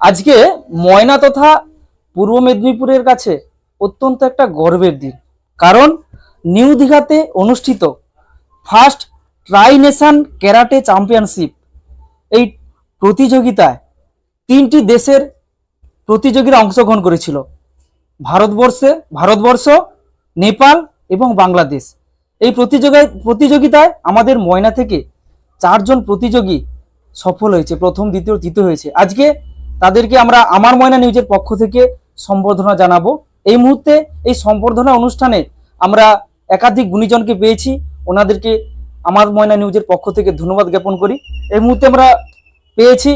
আজকে ময়না তথা পূর্ব মেদিনীপুরের কাছে অত্যন্ত একটা গর্বের দিন। কারণ নিউ দীঘাতে অনুষ্ঠিত first tri nation karate championship. এই প্রতিযোগিতায় তিনটি দেশের প্রতিযোগীরা অংশগ্রহণ করেছিল। ভারতবর্ষে, ভারতবর্ষ, নেপাল এবং বাংলাদেশ। এই প্রতিযোগিতায় প্রতিযোগিতায় আমাদের ময়না থেকে চারজন প্রতিযোগী সফল হয়েছে। প্রথম, দ্বিতীয়, তৃতীয় হয়েছে। আজকে তাদেরকে আমরা আমার ময়না নিউজের পক্ষ থেকে সম্বর্ধনা জানাব। এই মুহূর্তে এই সম্বর্ধনা অনুষ্ঠানে আমরা একাধিক গুণীজনকে পেয়েছি। ওনাদেরকে আমার ময়না নিউজের পক্ষ থেকে ধন্যবাদ জ্ঞাপন করি। এই মুহূর্তে আমরা পেয়েছি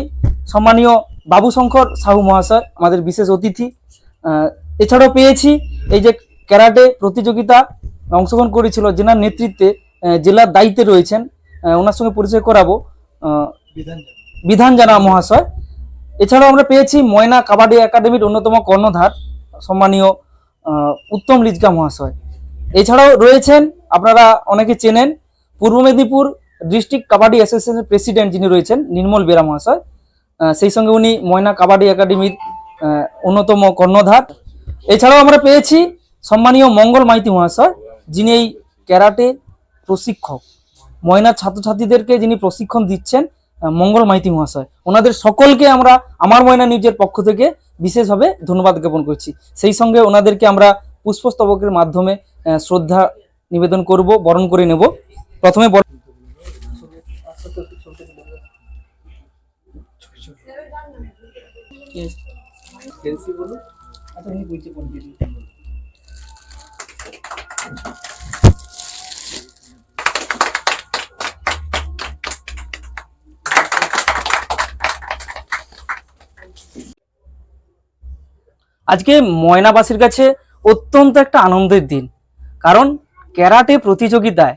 সম্মানীয় বাবু শঙ্কর সাহু মহাশয়, আমাদের বিশেষ অতিথি। এছাড়াও পেয়েছি এই যে ক্যারাটে প্রতিযোগিতা অংশগ্রহণ করেছিল জেনার নেতৃত্বে জেলার দায়িত্বে রয়েছেন। ওনার সঙ্গে পরিচয় করাবো। বিধান জানা মহাশয়। এছাড়াও আমরা পেয়েছি ময়না কাবাডি একাডেমির অন্যতম কর্ণধার, সম্মানীয় উত্তম লিজকা মহাশয়। এছাড়াও রয়েছেন, আপনারা অনেকে চেনেন, পূর্ব মেদিনীপুর ডিস্ট্রিক্ট কাবাডি অ্যাসোসিয়েশনের প্রেসিডেন্ট যিনি রয়েছেন, নির্মল বেরা মহাশয়। সেই সঙ্গে উনি ময়না কাবাডি একাডেমির অন্যতম কর্ণধার। এছাড়াও আমরা পেয়েছি সম্মানীয় মঙ্গল মাইতি মহাশয়, যিনি এই ক্যারাটে প্রশিক্ষক। ময়নার ছাত্রছাত্রীদেরকে যিনি প্রশিক্ষণ দিচ্ছেন মঙ্গল মাইতি মহাশয়। ওনাদের সকলকে আমরা আমার ময়না নিউজের পক্ষ থেকে বিশেষভাবে ধন্যবাদ জ্ঞাপন করছি। সেই সঙ্গে ওনাদেরকে আমরা পুষ্পস্তবকের মাধ্যমে শ্রদ্ধা নিবেদন করব বরণ করে নেব। প্রথমে বরণ- আজকে ময়নাবাসীর কাছে অত্যন্ত একটা আনন্দের দিন। কারণ ক্যারাটে প্রতিযোগিতায়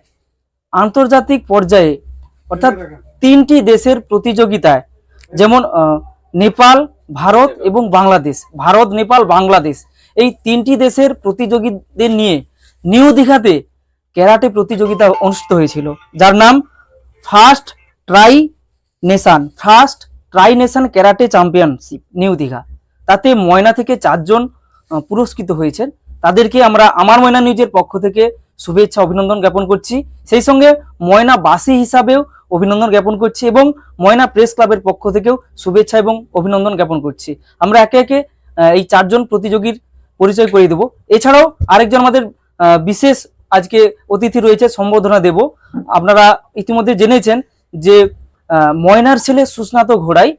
আন্তর্জাতিক পর্যায়ে, অর্থাৎ তিনটি দেশের প্রতিযোগিতায়, যেমন নেপাল, ভারত এবং বাংলাদেশ, ভারত, নেপাল, বাংলাদেশ, এই তিনটি দেশের প্রতিযোগীদের নিয়ে নিউ দীঘাতে ক্যারাটে প্রতিযোগিতা অনুষ্ঠিত হয়েছিল, যার নাম first tri nation, first tri nation karate championship, new Digha. তাতে ময়না থেকে চারজন পুরস্কৃত হয়েছেন। তাদেরকে আমরা আমার ময়না নিউজের পক্ষ থেকে শুভেচ্ছা, অভিনন্দন জ্ঞাপন করছি। সেই সঙ্গে ময়না বাসী হিসাবেও অভিনন্দন জ্ঞাপন করছি এবং ময়না প্রেস ক্লাবের পক্ষ থেকেও শুভেচ্ছা এবং অভিনন্দন জ্ঞাপন করছি। আমরা একে একে এই চারজন প্রতিযোগীর পরিচয় করিয়ে দেবো। এছাড়াও আরেকজন আমাদের বিশেষ আজকে অতিথি রয়েছে, সম্বোধনা দেব। আপনারা ইতিমধ্যে জেনেছেন যে ময়নার ছেলে সুস্নাত ঘোড়াই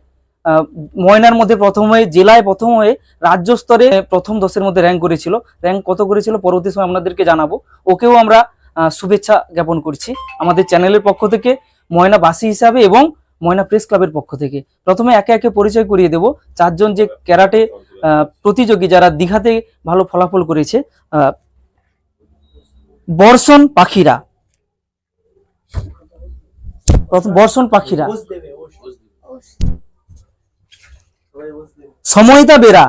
ময়নার মধ্যে প্রথম হয়ে, জেলায় প্রথম হয়ে, রাজ্য স্তরে প্রথম দশের মধ্যে র্যাঙ্ক করেছিল। র্যাঙ্ক কত করেছিল পরবর্তী সময় আপনাদেরকে জানাব। ওকেও আমরা শুভেচ্ছা জ্ঞাপন করছি আমাদের চ্যানেলের পক্ষ থেকে ময়না বাসী হিসাবে এবং ময়না প্রেস ক্লাবের পক্ষ থেকে। প্রথমে একে একে পরিচয় করিয়ে দেব। চারজন যে ক্যারাটে প্রতিযোগী যারা দীঘাতে ভালো ফলাফল করেছে বর্ষণ পাখিরা। প্রথম বর্ষণ পাখিরা। সময়তা বেরা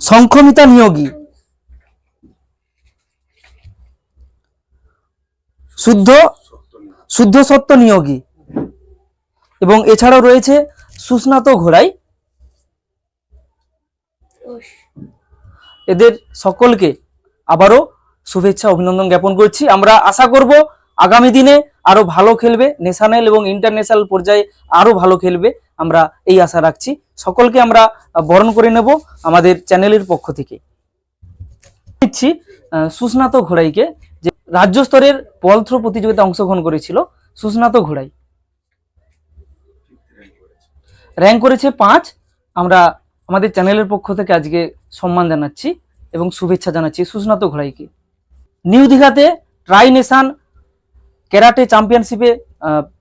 শঙ্খমিতা নিয়োগী। শুদ্ধ শুদ্ধ সত্য নিয়োগী। এবং এছাড়াও রয়েছে সুস্নাত ঘোড়াই। এদের সকলকে আবারও শুভেচ্ছা, অভিনন্দন জ্ঞাপন করছি। আমরা আশা করব আগামী দিনে আরও ভালো খেলবে ন্যাশনাল এবং ইন্টারন্যাশনাল পর্যায়ে আরও ভালো খেলবে, আমরা এই আশা রাখছি। সকলকে আমরা বরণ করে নেব আমাদের চ্যানেলের পক্ষ থেকে। দিচ্ছি সুস্নাত ঘোড়াইকে, যে রাজ্য স্তরের বল থ্রো প্রতিযোগিতায় অংশগ্রহণ করেছিল, সুস্নাত ঘোড়াই। র্যাঙ্ক করেছে পাঁচ। আমরা আমাদের চ্যানেলের পক্ষ থেকে আজকে সম্মান জানাচ্ছি এবং শুভেচ্ছা জানাচ্ছি সুস্নাত ঘোড়াইকে। নিউ দীঘাতে ট্রাই নেশান ক্যারাটে চ্যাম্পিয়নশিপে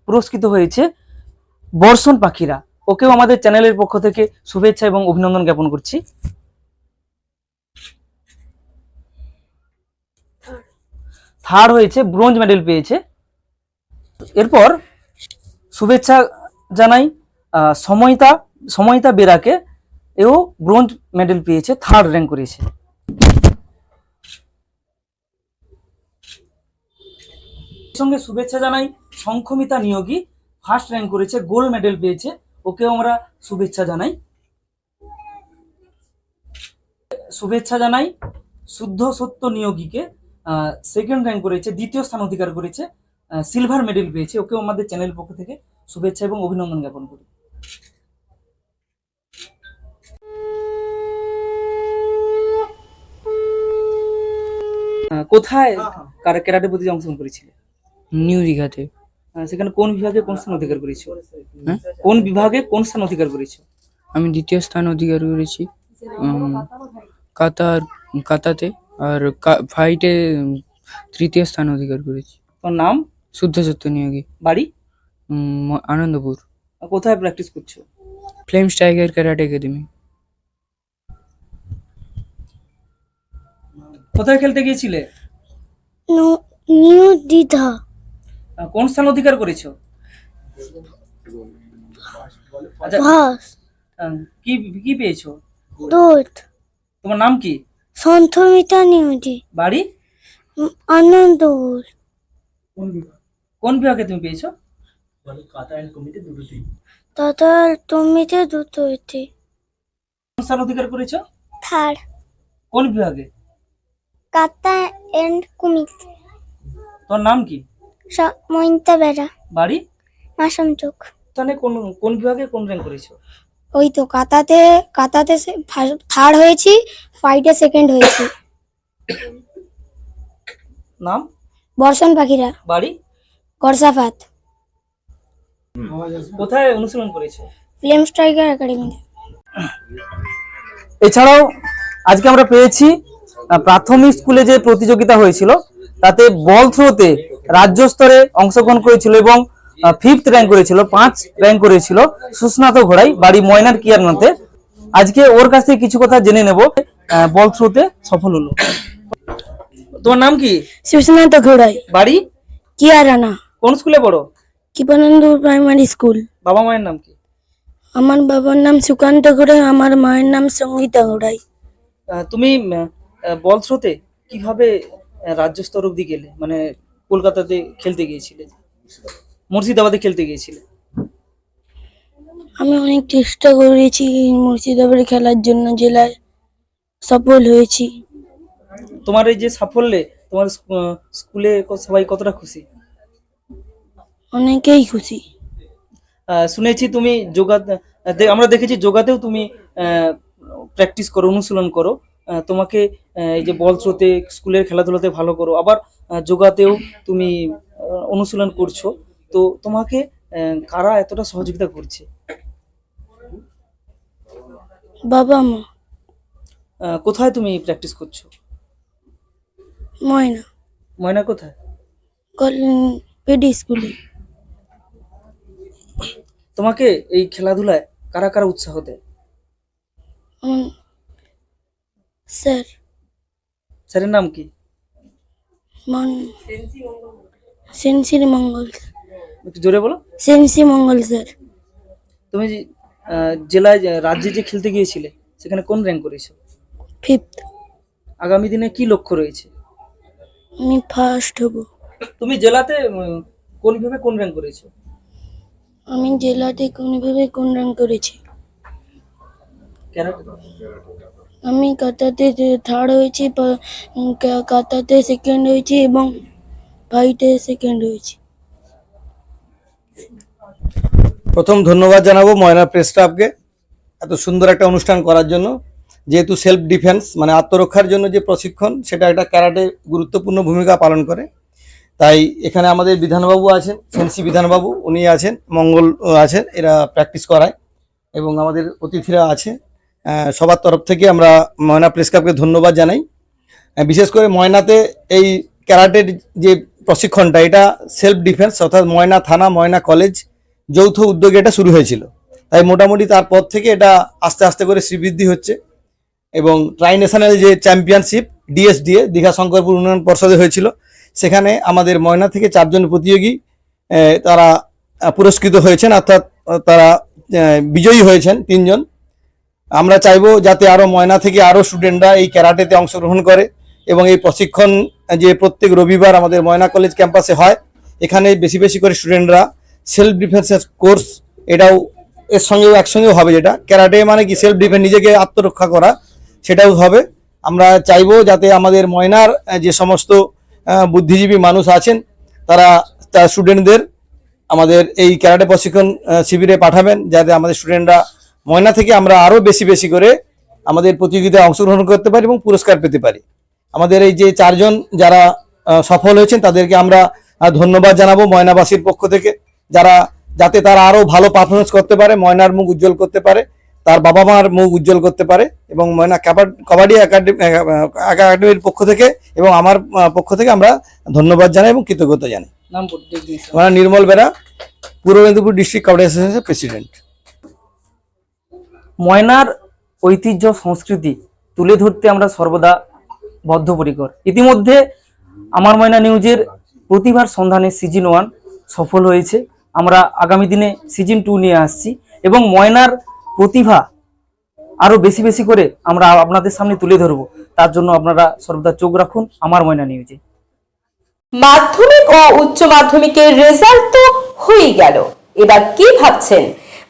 পুরস্কৃত হয়েছে বর্ষণ পাখিরা। ওকেও আমাদের চ্যানেলের পক্ষ থেকে শুভেচ্ছা এবং অভিনন্দন জ্ঞাপন করছি। থার্ড হয়েছে ব্রোঞ্জ মেডেল পেয়েছে। এরপর শুভেচ্ছা জানাই সময়তা সময়তা বেরাকে। এও ব্রোঞ্জ মেডেল পেয়েছে থার্ড র্যাঙ্ক করেছে। সঙ্গে শুভেচ্ছা জানাই শঙ্খমিতা নিয়োগী। ফার্স্ট র্যাঙ্ক করেছে গোল্ড মেডেল পেয়েছে। ওকেও আমরা শুভেচ্ছা জানাই। শুভেচ্ছা জানাই শুদ্ধ সত্য নিয়োগীকে। সেকেন্ড র্যাঙ্ক করেছে দ্বিতীয় স্থান অধিকার করেছে। সিলভার মেডেল পেয়েছে। ওকেও আমাদের চ্যানেল পক্ষ থেকে শুভেচ্ছা এবং অভিনন্দন জ্ঞাপন করি। কোথায় কারা ক্যারাটে প্রতি অংশগ্রহণ করেছিলে? নিউ দীঘাতে। সেখানে কোন বিভাগে কোন স্থান অধিকার করেছ? হ্যাঁ? কোন বিভাগে কোন স্থান অধিকার করেছ? আমি দ্বিতীয় স্থান অধিকার করেছি। কাতার কাতাতে আর ফাইটে তৃতীয় স্থান অধিকার করেছি। তোর নাম? শুদ্ধ সত্য নিয়োগে। বাড়ি? আনন্দপুর। আর কোথায় প্র্যাকটিস করছ? Flame striker karate academy. কোথায় খেলতে গিয়েছিলে? নিউ দীঘা। আহ, কোন স্থান অধিকার করেছ? আচ্ছা কি কি পেয়েছ? দোদ তোমার নাম কি? সন্থমিতা নিউজি বাড়ি? আনন্দপুর। কোন বিভাগে? তুমি পেয়েছ? দাদা তুমিতে দুটো হইতে কোন স্থান অধিকার করেছ? থার্ড কোন বিভাগে? কাতা এন্ড কুমিত। তোর নাম কি? মইন্তা বেড়া। বাড়ি? মাসম চোখ স্থানে কোন কোন বিভাগে কোন র্যাঙ্ক করেছ? ওই তো কাতাতে কাতাতে থার্ড হয়েছি ফাইটে সেকেন্ড হয়েছি। নাম? বর্ষণ পাখিরা। বাড়ি? গরসাফাত। কোথায় অনুশীলন করেছ? ফিল্ম স্ট্রাইকার একাডেমিতে। এছাড়াও আজকে আমরা পেয়েছি প্রাথমিক স্কুলে যে প্রতিযোগিতা হয়েছিল তাতে বল থ্রোতে রাজ্য স্তরে অংশগ্রহণ করেছিল এবং ফিফথ র্যাঙ্ক করেছিল পাঁচ র্যাঙ্ক করেছিল সুস্নাত ঘোড়াই বাড়ি ময়নার কিয়ারনাতে। আজকে ওর কাছ থেকে কিছু কথা জেনে নেব বল থ্রোতে সফল হলো। তোমার নাম কি? সুস্নাত ঘোড়াই। বাড়ি? কিয়া রানা কোন স্কুলে পড়ো? Kripananda primary school. বাবা মায়ের নাম কি? আমার বাবার নাম সুকান্ত ঘোড়াই আমার মায়ের নাম সঙ্গীতা ঘোড়াই। তুমি বল থ্রোতে কীভাবে রাজ্য স্তর অব্দি গেলে? মানে কলকাতাতে খেলতে গিয়েছিলে? মুর্শিদাবাদে খেলতে গিয়েছিলে? আমি অনেক চেষ্টা করেছি মুর্শিদাবাদে খেলার জন্য জেলায় সফল হয়েছি। তোমার এই যে সাফল্যে তোমার স্কুলে সবাই কতটা খুশি? অনেকেই খুশি। শুনেছি তুমি যোগা আমরা দেখেছি যোগাতেও তুমি প্র্যাকটিস করো অনুশীলন করো। তোমাকে এই যে বল থ্রোতে স্কুলের খেলাধুলাতে ভালো করো। আবার যোগাতেও তুমি অনুশীলন করছ। তো তোমাকে কারা এতটা সহযোগিতা করছে? বাবা মা। কোথায় তুমি প্র্যাকটিস করছ? ময়না। ময়না কোথায়? পেডি স্কুলে। তোমাকে এই খেলাধুলায় কারা কারা উৎসাহ দেয়? স্যার। স্যারের নাম কি? মন সেন্সির মঙ্গল একটু জোরে বলো। Sensei Mangal sir. তুমি যে, আহ, জেলায় যে- রাজ্যে যে খেলতে গিয়েছিলে সেখানে কোন র্যাঙ্ক করেছ? ফিফথ আগামী দিনে কি লক্ষ্য রয়েছে? আমি ফার্স্ট হব। তুমি জেলাতে উম, কোন বিভাগে কোন র্যাঙ্ক করেছ? আমি জেলাতে কোনোভাবে কোন র্যাঙ্ক করেছি? আমি কাতাতে থার্ড হয়েছি কাতাতে সেকেন্ড হয়েছি এবং ফাইটে সেকেন্ড হয়েছি। প্রথম ধন্যবাদ জানাব ময়না প্রেস ক্লাবকে এত সুন্দর একটা অনুষ্ঠান করার জন্য। যেহেতু সেলফ ডিফেন্স মানে আত্মরক্ষার জন্য যে প্রশিক্ষণ সেটা একটা ক্যারাটে গুরুত্বপূর্ণ ভূমিকা পালন করে। তাই এখানে আমাদের বিধানবাবু আছেন সেন্সি বিধানবাবু উনি আছেন মঙ্গল আছেন এরা প্র্যাকটিস করায় এবং আমাদের অতিথিরা আছে। সবার তরফ থেকে আমরা ময়না প্রেস ক্লাবকে ধন্যবাদ জানাই। বিশেষ করে ময়নাতে এই ক্যারাটের যে প্রশিক্ষণটা, এটা সেলফ ডিফেন্স অর্থাৎ ময়না থানা, ময়না কলেজ যৌথ উদ্যোগে এটা শুরু হয়েছিল। তাই মোটামুটি তারপর থেকে এটা আস্তে আস্তে করে শ্রীবৃদ্ধি হচ্ছে এবং ট্রাই ন্যাশনাল যে চ্যাম্পিয়নশিপ ডিএসডিএ দীঘা শঙ্করপুর উন্নয়ন পর্ষদে হয়েছিল। সেখানে আমাদের ময়না থেকে চারজন প্রতিযোগী তারা পুরস্কৃত হয়েছেন, অর্থাৎ তারা বিজয়ী হয়েছেন তিনজন। আমরা চাইব যাতে আরও ময়না থেকে আরও স্টুডেন্টরা এই ক্যারাটেতে অংশগ্রহণ করে এবং এই প্রশিক্ষণ, যে প্রত্যেক রবিবার আমাদের ময়না কলেজ ক্যাম্পাসে হয়, এখানে বেশি বেশি করে স্টুডেন্টরা সেলফ ডিফেন্সের কোর্স এটাও এর সঙ্গেও একসঙ্গেও হবে যেটা। ক্যারাটে মানে কি? সেলফ ডিফেন্স নিজেকে আত্মরক্ষা করা, সেটাও হবে। আমরা চাইব যাতে আমাদের ময়নার যে সমস্ত বুদ্ধিজীবী মানুষ আছেন, তারা, তার স্টুডেন্টদের আমাদের এই ক্যারাটে প্রশিক্ষণ শিবিরে পাঠাবেন, যাতে আমাদের স্টুডেন্টরা ময়না থেকে আমরা আরও বেশি বেশি করে আমাদের প্রতিযোগিতায় অংশগ্রহণ করতে পারি এবং পুরস্কার পেতে পারি। আমাদের এই যে চারজন যারা সফল হয়েছেন তাদেরকে আমরা ধন্যবাদ জানাব ময়নাবাসীর পক্ষ থেকে। যারা যাতে তারা আরও ভালো পারফরমেন্স করতে পারে ময়নার মুখ উজ্জ্বল করতে পারে তার বাবা মার মুখ উজ্জ্বল করতে পারে এবং ময়না কাবা- কাবাডি একাডেমি একাডেমির পক্ষ থেকে এবং আমার পক্ষ থেকে আমরা ধন্যবাদ জানাই এবং কৃতজ্ঞতা জানাই। আমার নির্মল বেরা পূর্ব মেদিনীপুর ডিস্ট্রিক্ট কাবাডি অ্যাসোসিয়েশনের প্রেসিডেন্ট ময়নার ঐতিহ্য, সংস্কৃতি তুলে ধরতে আমরা সর্বদা বদ্ধপরিকর। ইতিমধ্যে আমার ময়না নিউজের প্রতিভার সন্ধানে সিজন ওয়ান সফল হয়েছে। আমরা আগামী দিনে সিজন টু নিয়ে আসছি এবং ময়নার প্রতিভা আরও বেশি বেশি করে আমরা আপনাদের সামনে তুলে ধরবো। তার জন্য আপনারা সর্বদা চোখ রাখুন আমার ময়না নিউজে। মাধ্যমিক ও উচ্চ মাধ্যমিকের রেজাল্ট তো হয়েই গেল। এবার কি ভাবছেন?